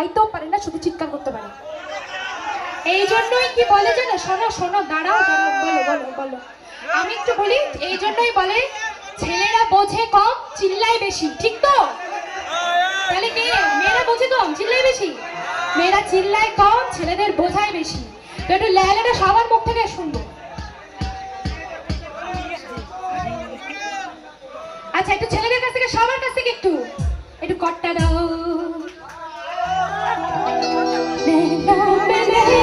গাইতেও পারে না, শুধু চিৎকার করতে পারে। এই জন্যই কি বলে জানো? শোনো শোনো, দাঁড়াও দাঁড়াও, বলো বলো বলো। আমি একটু বলি এই জন্যই বলে, ছেলেরা বোঝে কম চিল্লাই বেশি, ঠিক তো? তাহলে কে মেয়েরা বোঝে কম, চিল্লায় বেশি? মেয়েরা চিল্লায় কম, ছেলেদের বোঝায় বেশি। তো একটু ল্যালেটা সবার মুখ থেকে শুনব। আচ্ছা একটু ছেলেদের কাছ থেকে, সবার কাছ থেকে একটু। একটু কট্টা দাও। 내 맘에